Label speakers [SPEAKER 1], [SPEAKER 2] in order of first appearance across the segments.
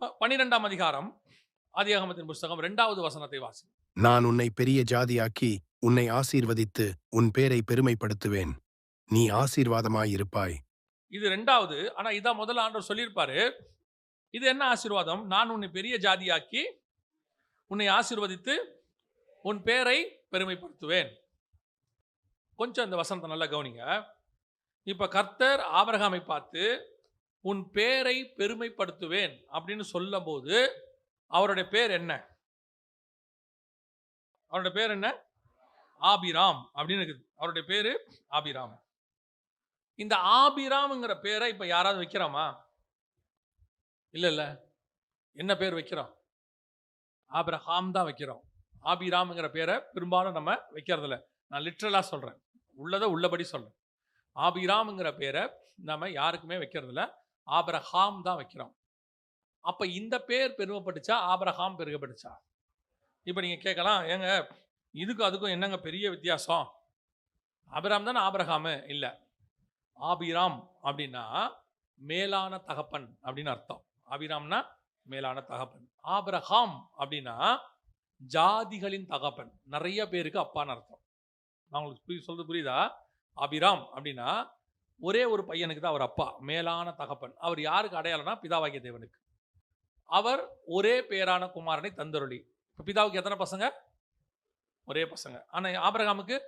[SPEAKER 1] பன்னிரெண்டாம் அதிகாரம் ஆதியாகமத்தின் புஸ்தகம் இரண்டாவது வசனத்தை வாசி
[SPEAKER 2] நான் உன்னை பெரிய ஜாதியாக்கி உன்னை ஆசீர்வதித்து உன் பேரை பெருமைப்படுத்துவேன். நீ ஆசீர்வாதமாயிருப்பாய்
[SPEAKER 1] இது ரெண்டாவது ஆனா இதான் முதல்ல ஆண்டவர் சொல்லியிருப்பாரு. இது என்ன ஆசீர்வாதம்? நான் உன்னை பெரிய ஜாதியாக்கி உன்னை ஆசீர்வதித்து உன் பேரை பெருமைப்படுத்துவேன். கொஞ்சம் இந்த வசனத்தை நல்லா கவனிங்க. இப்ப கர்த்தர் ஆபிரகாமை பார்த்து உன் பேரை பெருமைப்படுத்துவேன் அப்படின்னு சொல்லும்போது அவருடைய பேர் என்ன? அவருடைய பேர் என்ன? ஆபிராம் அப்படின்னு இருக்குது. அவருடைய பேரு ஆபிராம். இந்த ஆபிராம்ங்கிற பேரை இப்போ யாராவது வைக்கிறோமா? இல்லை இல்லை என்ன பேர் வைக்கிறோம்? ஆபிரஹாம் தான் வைக்கிறோம். ஆபிராம்ங்கிற பேரை பெரும்பாலும் நம்ம வைக்கிறதில்ல. நான் லிட்ரலாக சொல்கிறேன் உள்ளதை உள்ளபடி சொல்கிறேன் ஆபிராம்ங்கிற பேரை நம்ம யாருக்குமே வைக்கிறதில்ல. ஆபரஹாம் தான் வைக்கிறோம். அப்போ இந்த பேர் பெருமைப்பட்டுச்சா? ஆபரஹாம் பெருகப்பட்டுச்சா? இப்போ நீங்கள் கேட்கலாம் ஏங்க இதுக்கும் அதுக்கும் என்னங்க பெரிய வித்தியாசம்? ஆபிராம் தானே ஆபிரஹாமு இல்லை. ஆபிராம் அப்படின்னா மேலான தகப்பன் அப்படின்னு அர்த்தம். ஆபிராம்னா மேலான தகப்பன். ஆபரஹாம் அப்படின்னா ஜாதிகளின் தகப்பன். நிறைய பேருக்கு அப்பான்னு அர்த்தம். நான் உங்களுக்கு புரிய சொல்றது புரியுதா? ஆபிராம் அப்படின்னா ஒரே ஒரு பையனுக்கு தான் அவர் அப்பா மேலான தகப்பன். அவர் யாருக்கு அடையாளம்னா பிதாவாகிய தேவனுக்கு. அவர் ஒரே பேரான குமாரனை தந்தருளி. இப்போ பிதாவுக்கு எத்தனை பசங்க? ஒரே பசங்க. ஆனா ஆபரகாமுக்கு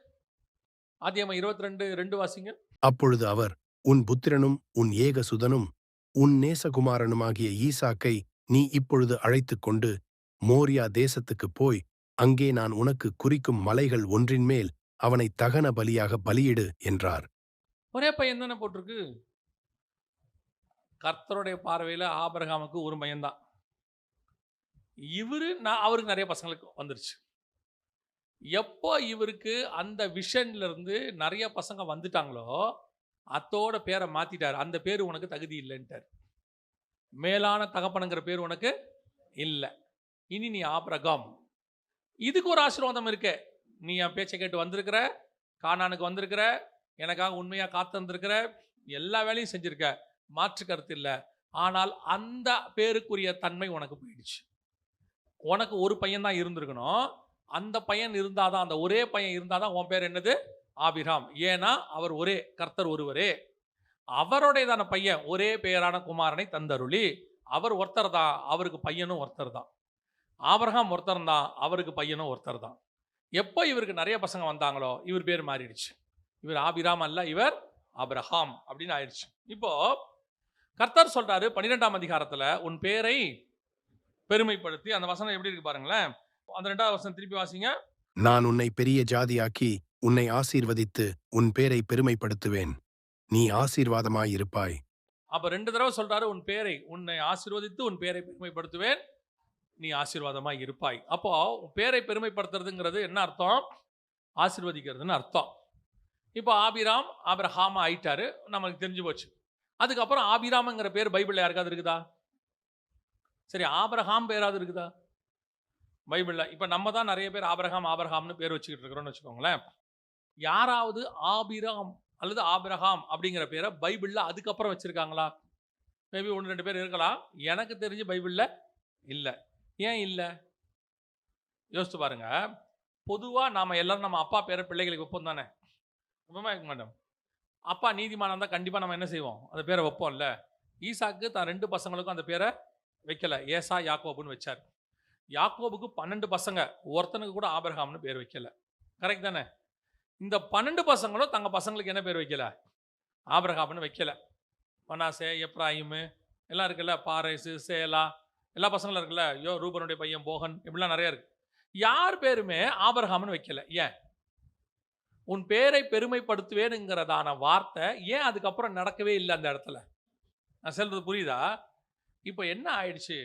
[SPEAKER 1] ஆதியமா இருபத்தி ரெண்டு ரெண்டு வாசிங்க.
[SPEAKER 2] அப்பொழுது அவர் உன் புத்திரனும் உன் ஏகசுதனும் உன் நேசகுமாரனுமாகிய ஈசாக்கை நீ இப்பொழுது அழைத்துக் கொண்டு மோரியா தேசத்துக்குப் போய் அங்கே நான் உனக்கு குறிக்கும் மலைகள் ஒன்றின்மேல் அவனை தகன பலியாக பலியிடு என்றார்.
[SPEAKER 1] ஒரே பையன் தானே போட்டிருக்கு? கர்த்தருடைய பார்வையில் ஆபரகாமுக்கு ஒரு பையன்தான் இவரு நான் அவருக்கு நிறைய பசங்களுக்கு வந்துருச்சு. எப்போ இவருக்கு அந்த விஷன்லேருந்து நிறைய பசங்க வந்துட்டாங்களோ அத்தோட பேரை மாற்றிட்டார் அந்த பேர் உனக்கு தகுதி இல்லைன்ட்டார். மேலான தகப்பனுங்கிற பேர் உனக்கு இல்லை. இனி நீ ஆபரகாம். இதுக்கு ஒரு ஆசீர்வாதம் இருக்கே. நீ என் பேச்சை கேட்டு வந்திருக்கிற காணானுக்கு வந்திருக்கிற எனக்காக உண்மையாக காத்திருந்திருக்கிற எல்லா வேலையும் செஞ்சுருக்க. மாற்று கருத்து இல்லை. ஆனால் அந்த பேருக்குரிய தன்மை உனக்கு போயிடுச்சு. உனக்கு ஒரு பையன் தான் இருந்திருக்கணும். அந்த பையன் இருந்தால் தான் அந்த ஒரே பையன் இருந்தால் தான் உன் பேர் என்னது? ஆபிராம். ஏன்னா அவர் ஒரே கர்த்தர் ஒருவரே. அவருடையதான பையன் ஒரே பெயரான குமாரனை தந்தருளி. அவர் ஒருத்தர் தான் அவருக்கு பையனும் ஒருத்தர் தான். ஆபிரகாம் ஒருத்தர் தான் அவருக்கு பையனும் ஒருத்தர் தான். எப்போ இவருக்கு நிறைய பசங்க வந்தாங்களோ இவர் பேர் மாறிடுச்சு. இவர் ஆபிராம் அல்ல இவர் ஆபிரஹாம் அப்படின்னு ஆயிடுச்சு. இப்போ கர்த்தர் சொல்றாரு பன்னிரெண்டாம் அதிகாரத்துல உன் பேரை பெருமைப்படுத்தி அந்த வசனம் எப்படி இருக்கு பாருங்களேன். அந்த ரெண்டாவது வசனம் திருப்பி வாசிங்க.
[SPEAKER 2] நான் உன்னை பெரிய ஜாதியாக்கி உன்னை ஆசீர்வதித்து உன் பேரை பெருமைப்படுத்துவேன். நீ ஆசீர்வாதமாயிருப்பாய்
[SPEAKER 1] அப்ப ரெண்டு தடவை சொல்றாரு உன் பேரை உன்னை ஆசீர்வதித்து உன் பேரை பெருமைப்படுத்துவேன். நீ ஆசீர்வாதமா இருப்பாய். அப்போ உன் பேரை பெருமைப்படுத்துறதுங்கிறது என்ன அர்த்தம்? ஆசீர்வதிக்கிறதுன்னு அர்த்தம். இப்போ ஆபிராம் ஆபிரஹாமா ஆயிட்டாரு நமக்கு தெரிஞ்சு போச்சு. அதுக்கப்புறம் ஆபிராம்ங்கிற பேர் பைபிளில் யாருக்காவது இருக்குதா? சரி ஆபிரஹாம் பேராவது இருக்குதா? பைபிளில். இப்போ நம்ம தான் நிறைய பேர் ஆபிரகாம் ஆபிரஹாம்னு பேர் வச்சுக்கிட்டு இருக்கிறோம்னு வச்சுக்கோங்களேன். யாராவது ஆபிராம் அல்லது ஆபிரகாம் அப்படிங்கிற பேரை பைபிளில் அதுக்கப்புறம் வச்சிருக்காங்களா? மேபி ஒன்று ரெண்டு பேர் இருக்கலாம். எனக்கு தெரிஞ்சு பைபிளில் இல்லை. ஏன் இல்லை? யோசித்து பாருங்க. பொதுவாக நாம் எல்லோரும் நம்ம அப்பா பேரை பிள்ளைகளுக்கு ஒப்பந்தானே தானே? வைப்போமா வைக்க மாட்டோம். அப்பா நீதிமானம் இருந்தால் கண்டிப்பாக நம்ம என்ன செய்வோம்? அந்த பேரை வைப்போம்ல. ஈசாக்கு தான் ரெண்டு பசங்களுக்கும் அந்த பேரை வைக்கலை. ஏசா யாக்கோபுன்னு வச்சார். யாக்கோபுக்கு பன்னெண்டு பசங்க. ஒருத்தனுக்கு கூட ஆபரகாம்னு பேர் வைக்கல. கரெக்ட் தானே? இந்த பன்னெண்டு பசங்களும் தங்க பசங்களுக்கு என்ன பேர் வைக்கல? ஆபிரகாம்னு வைக்கல. மனாசே எப்ராஹிமு எல்லாம் இருக்குல்ல? பாரேசு சேலா எல்லா பசங்களும் இருக்குல்ல? யோ ரூபனுடைய பையன் போகன் இப்படிலாம் நிறைய இருக்கு. யார் பேருமே ஆபரகாம்னு வைக்கல. ஏன்? உன் பேரை பெருமைப்படுத்துவேனுங்கிறதான வார்த்தை ஏன் அதுக்கப்புறம் நடக்கவே இல்லை அந்த இடத்துல? நான் சொல்றது புரியுதா? இப்போ என்ன ஆயிடுச்சு?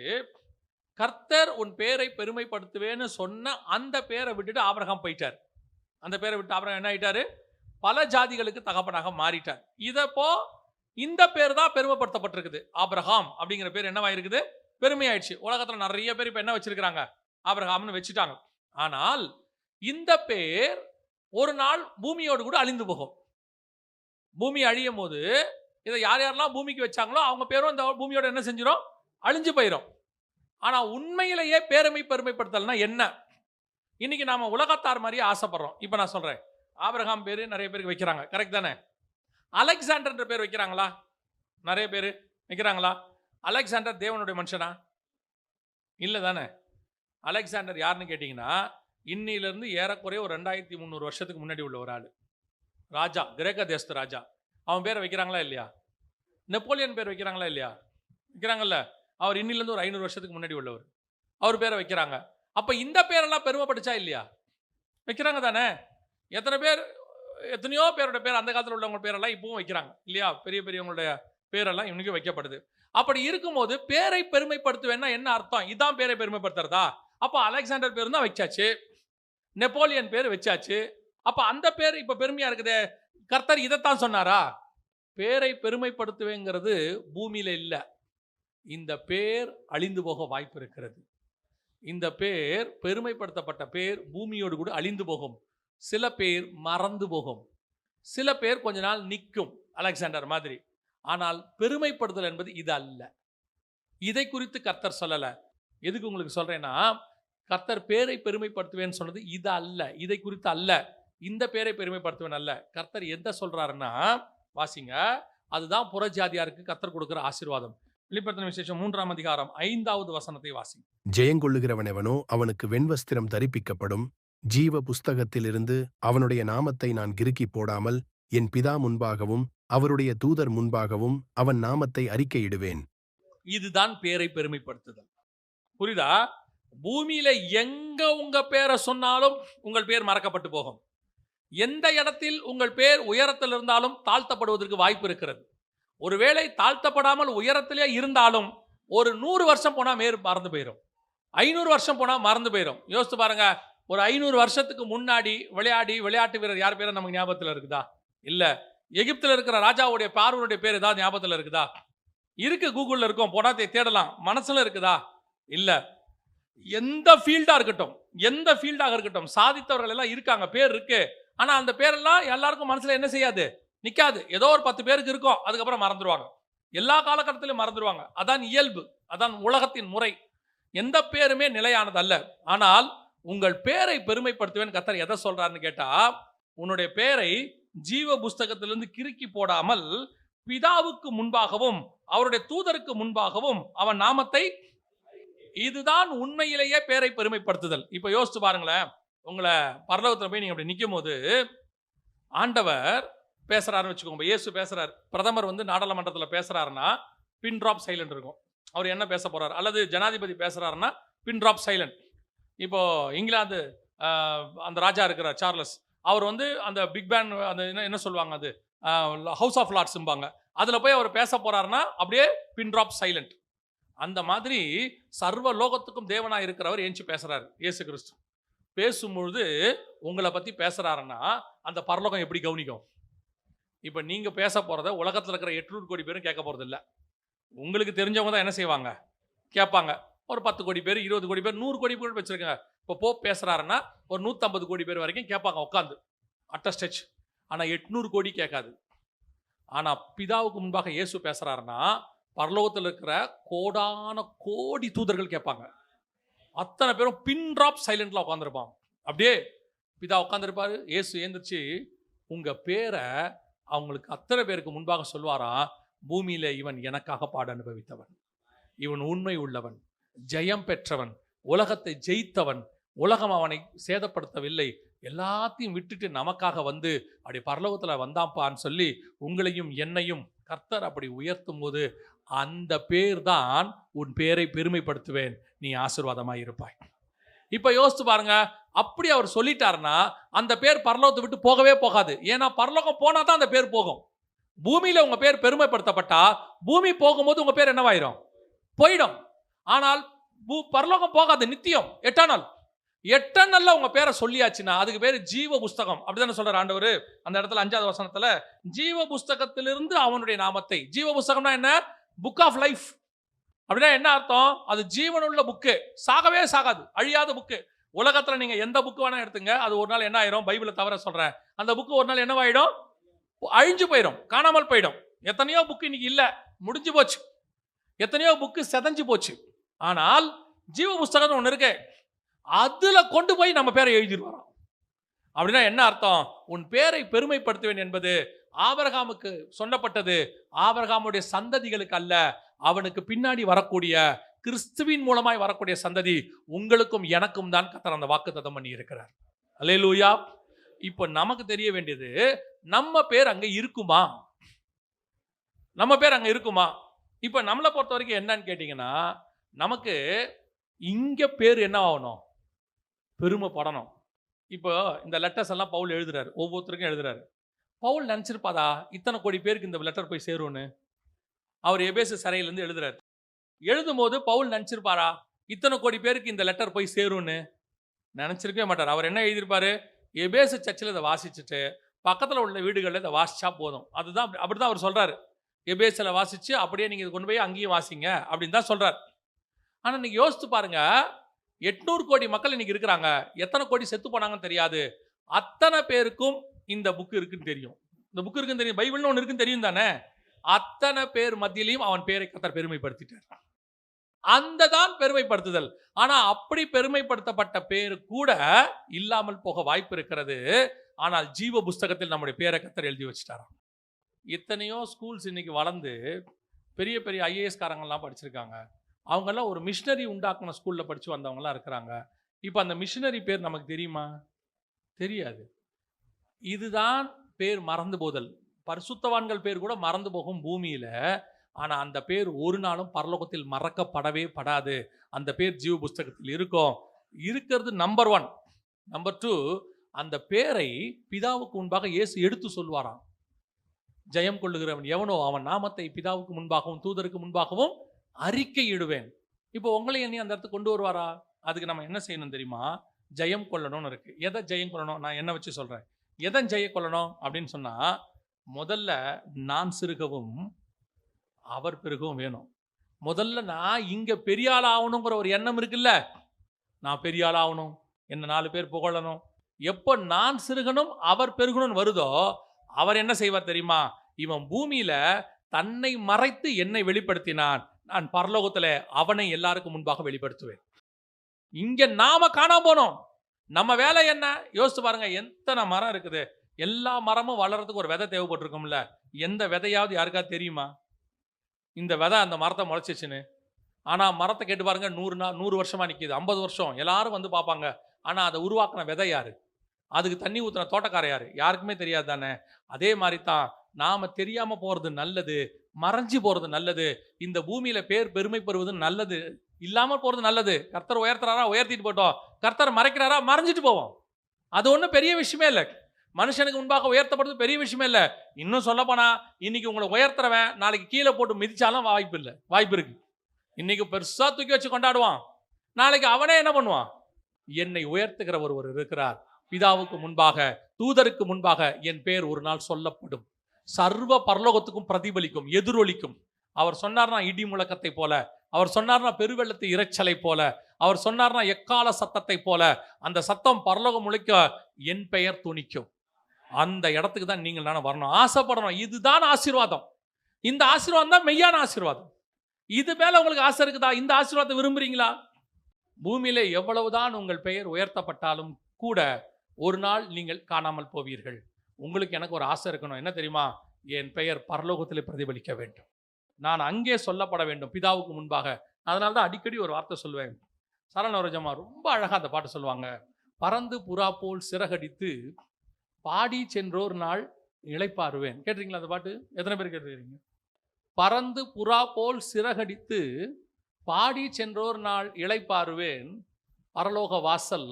[SPEAKER 1] கர்த்தர் உன் பேரை பெருமைப்படுத்துவேன்னு சொன்ன அந்த பேரை விட்டுட்டு ஆபரகம் போயிட்டார். அந்த பேரை விட்டு ஆபிரகாம் என்ன ஆயிட்டாரு? பல ஜாதிகளுக்கு தகப்பனாக மாறிட்டார். இதப்போ இந்த பேர் தான் பெருமைப்படுத்தப்பட்டிருக்குது. ஆப்ரஹாம் அப்படிங்கிற பேர் என்னவாயிருக்குது? பெருமையாயிடுச்சு. உலகத்தில் நிறைய பேர் இப்போ என்ன வச்சிருக்கிறாங்க? ஆபிரகாம்னு வச்சுட்டாங்க. ஆனால் இந்த பேர் ஒரு நாள் பூமியோடு கூட அழிந்து போகும். பூமி அழியும் போது இதை யார் யாரெல்லாம் பூமிக்கு வச்சாங்களோ அவங்க பேரும் இந்த பூமியோட என்ன செஞ்சிடும் அழிஞ்சு போயிடும் ஆனால் உண்மையிலேயே பேருமை பெருமைப்படுத்தல்னா என்ன? இன்னைக்கு நாம் உலகத்தார் மாதிரியே ஆசைப்படுறோம். இப்போ நான் சொல்கிறேன் ஆபிரகாம் பேர் நிறைய பேருக்கு வைக்கிறாங்க. கரெக்ட் தானே? அலெக்சாண்டர்ன்ற பேர் வைக்கிறாங்களா? நிறைய பேர் வைக்கிறாங்களா? அலெக்சாண்டர் தேவனுடைய மனுஷனா? இல்லை தானே? அலெக்சாண்டர் யாருன்னு கேட்டிங்கன்னா இன்னிலிருந்து ஏறக்குறைய ஒரு ரெண்டாயிரத்தி முந்நூறு வருஷத்துக்கு முன்னாடி உள்ள ஒரு ஆள். ராஜா கிரேக்க தேசத்து ராஜா. அவன் பேரை வைக்கிறாங்களா இல்லையா? நெப்போலியன் பேர் வைக்கிறாங்களா இல்லையா? வைக்கிறாங்கல்ல. அவர் இன்னிலேருந்து ஒரு ஐநூறு வருஷத்துக்கு முன்னாடி உள்ளவர். அவர் பேரை வைக்கிறாங்க. அப்போ இந்த பேரெல்லாம் பெருமைப்படுச்சா இல்லையா? வைக்கிறாங்க தானே. எத்தனை பேர் எத்தனையோ பேரோட பேர் அந்த காலத்தில் உள்ளவங்க பேரெல்லாம் இப்பவும் வைக்கிறாங்க. இல்லையா? பெரிய பெரியவங்களுடைய பேரெல்லாம் இவனுக்கு வைக்கப்படுது. அப்படி இருக்கும்போது பேரை பெருமைப்படுத்துவேன்னா என்ன அர்த்தம்? இதான் பேரை பெருமைப்படுத்துறதா? அப்போ அலெக்சாண்டர் பேர் தான் வச்சாச்சு. நெப்போலியன் பேர் வச்சாச்சு. அப்போ அந்த பேர் இப்போ பெருமையாக இருக்குதே. கர்த்தர் இதைத்தான் சொன்னாரா? பேரை பெருமைப்படுத்துவேங்கிறது பூமியில் இல்லை. இந்த பேர் அழிந்து போக வாய்ப்பு இருக்கிறது. இந்த பேர் பெருமைப்படுத்தப்பட்ட பேர் பூமியோடு கூட அழிந்து போகும். சில பேர் மறந்து போகும். சில பேர் கொஞ்ச நாள் நிற்கும் அலெக்சாண்டர் மாதிரி. ஆனால் பெருமைப்படுதல் என்பது இது அல்ல. இதை குறித்து கர்த்தர் சொல்லலை. எதுக்கு உங்களுக்கு சொல்கிறேன்னா கர்த்தர் பேரை பெருமைப்படுத்துவேன்னு சொன்னது இது அல்ல இதை குறித்து அல்ல இந்த பேரை பெருமைப்படுத்துவேன் அல்ல. கர்த்தர் எந்த சொல்றாருன்னா வாசிங்க அதுதான் புறஜாதியாருக்கு கர்த்தர் கொடுக்கிற ஆசீர்வாதம். வெளிப்படுத்தின விசேஷம் மூன்றாம் அதிகாரம் ஐந்தாவது வசனத்தை வாசிங்க.
[SPEAKER 2] ஜெயங்கொள்ளுகிறவனெவனோ அவனுக்கு வெண்வஸ்திரம் தரிப்பிக்கப்படும். ஜீவ புஸ்தகத்திலிருந்து அவனுடைய நாமத்தை நான் கிறுக்கிப் போடாமல் என் பிதா முன்பாகவும் அவருடைய தூதர் முன்பாகவும் அவன் நாமத்தை அறிக்கையிடுவேன்.
[SPEAKER 1] இதுதான் பேரை பெருமைப்படுத்துதல். புரியுதா? பூமியில எங்க உங்க பேரை சொன்னாலும் உங்கள் பேர் மறக்கப்பட்டு போகும். எந்த இடத்தில் உங்கள் பேர் உயரத்தில் இருந்தாலும் தாழ்த்தப்படுவதற்கு வாய்ப்பு இருக்கிறது. ஒருவேளை தாழ்த்தப்படாமல் உயரத்திலே இருந்தாலும் ஒரு நூறு வருஷம் போனால் மேர் மறந்து போயிடும் ஐநூறு வருஷம் போனால் மறந்து போயிடும் யோசித்து பாருங்க ஒரு ஐநூறு வருஷத்துக்கு முன்னாடி விளையாடி விளையாட்டு வீரர் யார் பேரும் நமக்கு ஞாபகத்தில் இருக்குதா? இல்லை. எகிப்தில் இருக்கிற ராஜாவுடைய பார்வனுடைய பேர் ஏதாவது ஞாபகத்தில் இருக்குதா? இருக்கு கூகுளில் இருக்கும் போனால் தேடலாம். மனசுல இருக்குதா? இல்லை. எந்த ஃபீல்டாக இருக்கட்டும் எந்த ஃபீல்டாக இருக்கட்டும் சாதித்தவர்கள் எல்லாம் இருக்காங்க பேர் இருக்கு. ஆனால் அந்த பேரெல்லாம் எல்லாருக்கும் மனசுல என்ன செய்யாது? நிற்காது ஏதோ ஒரு பத்து பேருக்கு இருக்கும் அதுக்கப்புறம் மறந்துடுவாங்க எல்லா காலகட்டத்திலும் மறந்துடுவாங்க அதான் இயல்பு அதான் உலகத்தின் முறை. எந்த பேருமே நிலையானது அல்ல ஆனால் உங்கள் பேரை பெருமைப்படுத்துவேன் கத்தர் எதை சொல்றாருன்னு கேட்டா உன்னுடைய பேரை ஜீவ புஸ்தகத்திலிருந்து கிறுக்கி போடாமல் பிதாவுக்கு முன்பாகவும் அவருடைய தூதருக்கு முன்பாகவும் அவன் நாமத்தை இதுதான் உண்மையிலேயே பேரை பெருமைப்படுத்துதல். இப்போ யோசிச்சு பாருங்களேன். உங்களை பரலோகத்தில் போய் நீங்கள் அப்படி நிற்கும் போது ஆண்டவர் பேசுகிறாருன்னு வச்சுக்கோங்க. இயேசு பேசுகிறார் பிரதமர் வந்து நாடாளுமன்றத்தில் பேசுகிறாருன்னா பின் ட்ராப் சைலண்ட் இருக்கும். அவர் என்ன பேச போகிறார் அல்லது ஜனாதிபதி பேசுகிறாருன்னா பின் ட்ராப் சைலண்ட் இப்போது இங்கிலாந்து அந்த ராஜா இருக்கிறார் சார்லஸ். அவர் வந்து அந்த பிக் பேன் அந்த என்ன என்ன சொல்லுவாங்க அது? ஹவுஸ் ஆஃப் லார்ட்ஸும்பாங்க. அதில் போய் அவர் பேச போகிறாருன்னா அப்படியே பின் ட்ராப் சைலண்ட் அந்த மாதிரி சர்வ லோகத்துக்கும் தேவனா இருக்கிறவர் ஏஞ்சி பேசுகிறார் இயேசு கிறிஸ்து பேசும்பொழுது உங்களை பற்றி பேசுகிறாருன்னா அந்த பரலோகம் எப்படி கவனிக்கும்? இப்போ நீங்கள் பேச போகிறத உலகத்தில் இருக்கிற எட்நூறு கோடி பேரும் கேட்க போறது உங்களுக்கு தெரிஞ்சவங்க தான் என்ன செய்வாங்க? கேட்பாங்க. ஒரு பத்து கோடி பேர் இருபது கோடி பேர் நூறு கோடி பேர் வச்சுருக்காங்க. இப்போ போப் பேசுறாருன்னா ஒரு நூற்றம்பது கோடி பேர் வரைக்கும் கேட்பாங்க உட்காந்து அட்ட ஸ்டெச் ஆனால் எட்நூறு கோடி கேட்காது. ஆனால் பிதாவுக்கு முன்பாக இயேசு பேசுகிறாருன்னா பரலோகத்தில் இருக்கிற கோடான கோடி தூதர்கள் கேட்பாங்க. அத்தனை பேரும் பின் ட்ராப் சைலண்டில் உட்காந்துருப்பான் அப்படியே பிதா உட்காந்துருப்பாரு இயேசு ஏந்திரிச்சு உங்கள் பேரை அவங்களுக்கு அத்தனை பேருக்கு முன்பாக சொல்வாராம் பூமியில் இவன் எனக்காக பாட அனுபவித்தவன். இவன் உண்மை உள்ளவன் ஜெயம் பெற்றவன் உலகத்தை ஜெயித்தவன் உலகம் அவனை சேதப்படுத்தவில்லை. எல்லாத்தையும் விட்டுட்டு நமக்காக வந்து அப்படி பரலோகத்தில் வந்தாப்பான்னு சொல்லி உங்களையும் என்னையும் கர்த்தர் அப்படி உயர்த்தும் போது அந்த பேர் தான் உன் பேரை பெருமைப்படுத்துவேன். நீ ஆசிர்வாதமாக இருப்பாய். இப்போ யோசித்து பாருங்க அப்படி அவர் சொல்லிட்டாருன்னா அந்த பேர் பரலோகத்தை விட்டு போகவே போகாது. ஏன்னா பரலோகம் போனால் தான் அந்த பேர் போகும். பூமியில் உங்கள் பேர் பெருமைப்படுத்தப்பட்டா பூமி போகும்போது உங்கள் பேர் என்னவாயிரும்? போயிடும். ஆனால் பூ பரலோகம் போகாது நித்தியம் எட்டானால் எட்டனல்ல உங்க பேரை சொல்லியாச்சுன்னா அதுக்கு பேர் ஜீவ புஸ்தகம். அப்படிதானே சொல்றாரு ஆண்டவர்? அந்த இடத்துல அஞ்சாவது வசனத்துல ஜீவ புஸ்தகத்திலிருந்து அவனுடைய நாமத்தை. ஜீவ புஸ்தகம்னா என்ன? புக் ஆஃப் லைஃப் அப்படின்னா என்ன அர்த்தம்? அது ஜீவனுள்ள புக்கு சாகவே சாகாது. அழியாத புக்கு உலகத்தில் நீங்கள் எந்த புக்கு வேணால் எடுத்துங்க. அது ஒரு நாள் என்ன ஆயிரும்? பைபிளை தவிர சொல்கிறேன் அந்த புக்கு ஒரு நாள் என்னவாயிடும்? அழிஞ்சு போயிடும். காணாமல் போயிடும். எத்தனையோ புக்கு இன்னைக்கு இல்லை. முடிஞ்சு போச்சு. எத்தனையோ புக்கு செதஞ்சு போச்சு. ஆனால் ஜீவ புஸ்தகம் ஒன்று இருக்கு. அதில் கொண்டு போய் நம்ம பேரை எழுதிடுவாராம். அப்படின்னா என்ன அர்த்தம்? உன் பேரை பெருமைப்படுத்துவேன் என்பது ஆபரகாமுக்கு சொல்லப்பட்டது ஆபரகாமுடைய சந்ததிகளுக்கு அல்ல அவனுக்கு பின்னாடி வரக்கூடிய கிறிஸ்துவின் மூலமாய் வரக்கூடிய சந்ததி உங்களுக்கும் எனக்கும் தான் கத்தர் அந்த வாக்குத்தத்தம் பண்ணி இருக்கிறார் அல்லேலூயா இப்போ நமக்கு தெரிய வேண்டியது நம்ம பேர் அங்கே இருக்குமா? நம்ம பேர் அங்கே இருக்குமா? இப்போ நம்மளை பொறுத்த வரைக்கும் என்னன்னு கேட்டிங்கன்னா நமக்கு இங்கே பேர் என்ன ஆகணும்? பெருமைப்படணும். இப்போ இந்த லெட்டர்ஸ் எல்லாம் பவுல் எழுதுறாரு ஒவ்வொருத்தருக்கும் எழுதுறாரு. பவுல் நினச்சிருப்பாதா இத்தனை கோடி பேருக்கு இந்த லெட்டர் போய் சேரும்னு? அவர் எபேச சிறையிலேருந்து எழுதுறாரு. எழுதும் போது பவுல் நினச்சிருப்பாரா இத்தனை கோடி பேருக்கு இந்த லெட்டர் போய் சேரும்னு? நினச்சிருக்கவே மாட்டார். அவர் என்ன எழுதியிருப்பாரு? எபேச சர்ச்சில் இதை வாசிச்சுட்டு பக்கத்தில் உள்ள வீடுகளில் இதை வாசிச்சா போதும். அதுதான் அப்படி அப்படி தான் அவர் சொல்கிறாரு எபேசில் வாசித்து அப்படியே நீங்கள் இதை கொண்டு போய் அங்கேயும் வாசிங்க அப்படின்னு தான் சொல்கிறார் ஆனால் நீங்கள் யோசித்து பாருங்கள் எட்நூறு கோடி மக்கள் இன்றைக்கி இருக்கிறாங்க. எத்தனை கோடி செத்து போனாங்கன்னு தெரியாது. அத்தனை பேருக்கும் இந்த புக்கு இருக்குன்னு தெரியும். இந்த புக்கு இருக்குன்னு தெரியும். பைபிள்னு ஒன்று இருக்குன்னு தெரியும் தானே? அத்தனை பேர் மத்தியிலையும் அவன் பேரை கத்தர் பெருமைப்படுத்திட்டார். அந்த தான் பெருமைப்படுத்துதல். ஆனா அப்படி பெருமைப்படுத்தப்பட்ட பேர் கூட இல்லாமல் போக வாய்ப்பு இருக்கிறது. ஆனால் ஜீவ புஸ்தகத்தில் நம்முடைய பேரை கத்தர் எழுதி வச்சுட்டாராம். எத்தனையோ ஸ்கூல்ஸ் இன்னைக்கு வளர்ந்து பெரிய பெரிய ஐஏஎஸ் காரங்கள்லாம் படிச்சிருக்காங்க. அவங்கெல்லாம் ஒரு மிஷினரி உண்டாக்குன ஸ்கூலில் படித்து வந்தவங்கலாம் இருக்கிறாங்க. இப்போ அந்த மிஷினரி பேர் நமக்கு தெரியுமா? தெரியாது. இதுதான் பேர் மறந்து போதல். பரிசுத்தவான்கள் பேர் கூட மறந்து போகும் பூமியில். ஆனால் அந்த பேர் ஒரு நாளும் பரலோகத்தில் மறக்கப்படவே படாது. அந்த பேர் ஜீவ புஸ்தகத்தில் இருக்கும். இருக்கிறது நம்பர் ஒன் நம்பர் டூ அந்த பேரை பிதாவுக்கு முன்பாக இயேசு எடுத்து சொல்வாராம் ஜெயம் கொள்ளுகிறவன் எவனோ அவன் நாமத்தை பிதாவுக்கு முன்பாகவும் தூதருக்கு முன்பாகவும் அறிக்கை இடுவேன். இப்போ உங்களை எண்ணி அந்த இடத்துக்கு கொண்டு வருவாரா? அதுக்கு நம்ம என்ன செய்யணும் தெரியுமா? ஜெயம் கொள்ளணும்னு இருக்கு. எதை ஜெயம் கொள்ளணும்? நான் என்ன வச்சு சொல்றேன்? எதன் ஜெய கொள்ளணும் அப்படின்னு சொன்னால் முதல்ல நான் சிறுகவும் அவர் பெருகவும் வேணும். முதல்ல நான் இங்கே பெரிய ஆள் ஆகணுங்கிற ஒரு எண்ணம் இருக்குல்ல? நான் பெரிய ஆள் ஆகணும். என்ன நாலு பேர் புகழணும். எப்போ நான் சிறுகணும் அவர் பெருகணும்னு வருதோ அவர் என்ன செய்வார் தெரியுமா? இவன் பூமியில் தன்னை மறைத்து என்னை வெளிப்படுத்தினான். நான் பரலோகத்தில் அவனை எல்லாருக்கும் முன்பாக வெளிப்படுத்துவேன். இங்கே நாம காணாம போனோம். நம்ம வேலை என்ன? யோசிச்சு பாருங்க எத்தனை மரம் இருக்குது? எல்லா மரமும் வளர்றதுக்கு ஒரு விதை தேவைப்பட்டிருக்கும்ல. எந்த விதையாவது யாருக்காவது தெரியுமா? இந்த விதை அந்த மரத்தை முளைச்சிச்சுன்னு ஆனால் மரத்தை கேட்டு பாருங்க நூறு நாள் நூறு வருஷமா நிற்கிது ஐம்பது வருஷம். எல்லாரும் வந்து பார்ப்பாங்க. ஆனால் அதை உருவாக்குன விதை யாரு? அதுக்கு தண்ணி ஊற்றின தோட்டக்கார யாரு? யாருக்குமே தெரியாது தானே. அதே மாதிரி தான் நாம் தெரியாமல் போகிறது நல்லது மறைஞ்சு போகிறது நல்லது இந்த பூமியில் பேர் பெருமை பெறுவது நல்லது இல்லாமல் போகிறது நல்லது. கர்த்தர் உயர்த்துறாரா? உயர்த்திட்டு போட்டோம். கர்த்தர் மறைக்கிறாரா? மறைஞ்சிட்டு போவோம். அது ஒன்றும் பெரிய விஷயமே இல்லை. மனுஷனுக்கு முன்பாக உயர்த்தப்படுறது பெரிய விஷயமே இல்லை. இன்னும் சொல்லப்போனால் இன்னைக்கு உங்களை உயர்த்துறவன் நாளைக்கு கீழே போட்டு மிதிச்சாலும் வாய்ப்பு இல்லை. வாய்ப்பு இருக்கு. இன்னைக்கு பெருசா தூக்கி வச்சு கொண்டாடுவான். நாளைக்கு அவனே என்ன பண்ணுவான்? என்னை உயர்த்துகிற ஒருவர் இருக்கிறார். பிதாவுக்கு முன்பாக தூதருக்கு முன்பாக என் பேர் ஒரு நாள் சொல்லப்படும். சர்வ பரலோகத்துக்கும் பிரதிபலிக்கும் எதிரொலிக்கும். அவர் சொன்னார்னா இடி முழக்கத்தை போல அவர் சொன்னார்னா பெருவெள்ளத்து இறைச்சலை போல அவர் சொன்னார்னா எக்கால சத்தத்தை போல அந்த சத்தம் பரலோகம் முளைக்க என் பெயர் துணிக்கும். அந்த இடத்துக்கு தான் நீங்கள் நானும் வரணும். ஆசைப்படணும். இதுதான் ஆசீர்வாதம். இந்த ஆசீர்வாதம் தான் மெய்யான ஆசீர்வாதம். இது மேலே உங்களுக்கு ஆசை இருக்குதா? இந்த ஆசீர்வாதத்தை விரும்புறீங்களா? பூமியிலே எவ்வளவுதான் உங்கள் பெயர் உயர்த்தப்பட்டாலும் கூட ஒரு நாள் நீங்கள் காணாமல் போவீர்கள். உங்களுக்கு எனக்கு ஒரு ஆசை இருக்கணும். என்ன தெரியுமா? என் பெயர் பரலோகத்தில் பிரதிபலிக்க வேண்டும். நான் அங்கே சொல்லப்பட வேண்டும் பிதாவுக்கு முன்பாக. அதனால தான் அடிக்கடி ஒரு வார்த்தை சொல்லுவேன். சரணவரஜமா ரொம்ப அழகாக அந்த பாட்டு சொல்லுவாங்க. பறந்து புறா போல் சிறகடித்து பாடி சென்றோர் நாள் இழைப்பாருவேன் கேட்டிருக்கீங்களா அந்த பாட்டு? எத்தனை பேர் கேட்டிருக்கீங்க பறந்து புறா போல் சிறகடித்து பாடி சென்றோர் நாள் இழைப்பாருவேன் பரலோக வாசல்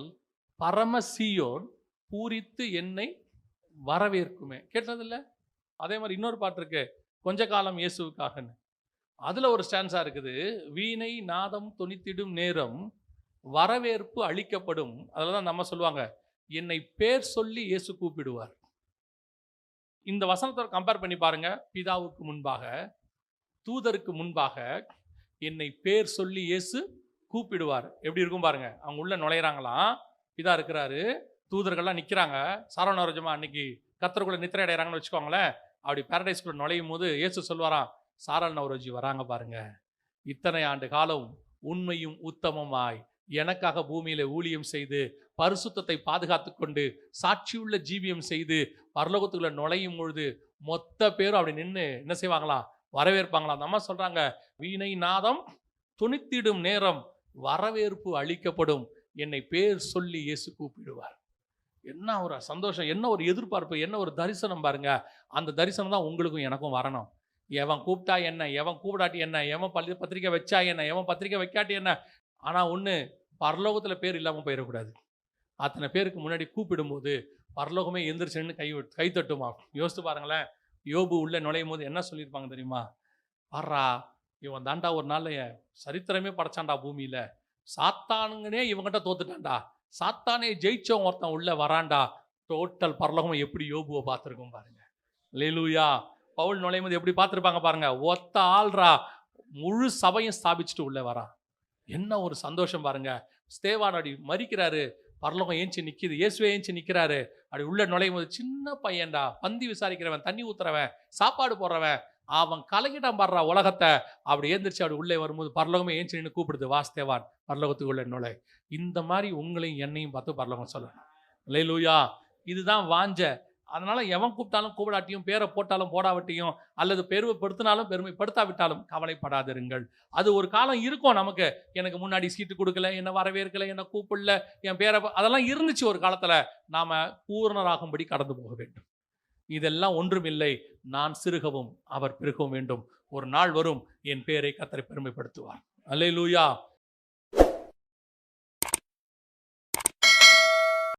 [SPEAKER 1] பரமசியோன் பூரித்து என்னை வரவேற்குமே. கேட்டதில்ல? அதே மாதிரி இன்னொரு பாட்டு இருக்கு கொஞ்ச காலம் இயேசுவுக்காகன்னு. அதில் ஒரு ஸ்டான்ஸாக இருக்குது. வீணை நாதம் துணித்திடும் நேரம் வரவேற்பு அளிக்கப்படும். அதில் தான் நம்ம சொல்லுவாங்க என்னை பேர் சொல்லி இயேசு கூப்பிடுவார். இந்த வசனத்தை கம்பேர் பண்ணி பாருங்க. பிதாவுக்கு முன்பாக தூதருக்கு முன்பாக என்னை பேர் சொல்லி இயேசு கூப்பிடுவார். எப்படி இருக்கும் பாருங்க. அவங்க உள்ள நுழையிறாங்களாம். பிதா இருக்கிறாரு. தூதர்கள்லாம் நிற்கிறாங்க சரவணரஜமா அன்னைக்கு கத்தருக்குள்ள நித்திரை அடைகிறாங்கன்னு வச்சுக்கோங்களேன். அப்படி பேரடைஸ்குள்ள நுழையும் போது இயேசு சொல்வாராம் சாரல் நவரோஜி வராங்க பாருங்க. இத்தனை ஆண்டு காலம் உண்மையும் உத்தமமாய் எனக்காக பூமியில ஊழியம் செய்து பரிசுத்தத்தை பாதுகாத்து கொண்டு சாட்சியுள்ள ஜீவியம் செய்து பரலோகத்துக்குள்ள நுழையும் பொழுது மொத்த பேரும் அப்படி நின்று என்ன செய்வாங்களாம் வரவேற்பாங்களாம் அந்த அம்மா சொல்றாங்க வீணை நாதம் துணித்திடும் நேரம் வரவேற்பு அளிக்கப்படும். என்னை பேர் சொல்லி இயேசு கூப்பிடுவார். என்ன ஒரு சந்தோஷம் என்ன ஒரு எதிர்பார்ப்பு என்ன ஒரு தரிசனம் பாருங்க. அந்த தரிசனம் தான் உங்களுக்கும் எனக்கும் வரணும். எவன் கூப்பிட்டா என்ன? எவன் கூப்பிடாட்டி என்ன? எவன் பள்ளி பத்திரிக்கை வச்சா என்ன? எவன் பத்திரிக்கை வைக்காட்டி என்ன? ஆனால் ஒன்று பரலோகத்தில் பேர் இல்லாமல் போயிடக்கூடாது. அத்தனை பேருக்கு முன்னாடி கூப்பிடும்போது பரலோகமே எந்திரிச்சுன்னு கை கைத்தட்டுமா கை தட்டுமா? யோசித்து பாருங்களேன். யோபு உள்ளே நுழையும் போது என்ன சொல்லியிருப்பாங்க தெரியுமா? வர்றா இவன் தாண்டா ஒரு நாள் சரித்திரமே படைச்சான்டா பூமியில். சாத்தானுங்கனே இவங்கிட்ட தோத்துட்டான்டா. சாத்தானே ஜெயிச்சவன் ஒருத்தன் உள்ளே வரான்டா. டோட்டல் பரலோகம் எப்படி யோபுவை பார்த்துருக்கோம் பாருங்க. லேலூயா பவுல் நுழையும் போது எப்படி பார்த்துருப்பாங்க பாருங்க ஒத்த ஆள்ரா முழு சபையும் ஸ்தாபிச்சுட்டு உள்ளே வரான் என்ன ஒரு சந்தோஷம் பாருங்க. ஸ்தேவான் அப்படி மறிக்கிறாரு பரலோகம் ஏஞ்சி நிற்கிது இயேசுவே ஏஞ்சி நிற்கிறாரு அப்படி உள்ள நுழையும் போது சின்ன பையன்டா பந்தி விசாரிக்கிறவன் தண்ணி ஊத்துறவன் சாப்பாடு போடுறவன் அவன் கலக்கிட்டான் பாடுறா உலகத்தை. அப்படி ஏந்திரிச்சு அப்படி உள்ளே வரும்போது பரலோகமே ஏஞ்சி நின்று கூப்பிடுது வாஸ்தேவான் பரலோகத்துக்குள்ள நுழை. இந்த மாதிரி உங்களையும் என்னையும் பார்த்து பரலோகம் சொல்லணும். லேலூயா இதுதான் வாஞ்ச அதனால் எவன் கூப்பிட்டாலும் கூப்பிடாட்டியும் பேரை போட்டாலும் போடாவிட்டியும் அல்லது பெருமைப்படுத்தினாலும் பெருமைப்படுத்தாவிட்டாலும் கவலைப்படாதிருங்கள். அது ஒரு காலம் இருக்கும் நமக்கு. எனக்கு முன்னாடி சீட்டு கொடுக்கல என்ன வரவேற்கலை என்ன கூப்பிடல என் பேரை அதெல்லாம் இருந்துச்சு ஒரு காலத்தில். நாம் பூர்ணராகும்படி கடந்து போக வேண்டும். இதெல்லாம் ஒன்றுமில்லை நான் சிறுகவும் அவர் பெருகவும் வேண்டும். ஒரு நாள் வரும் என் பேரை கத்தரை பெருமைப்படுத்துவார். அல்லேலூயா!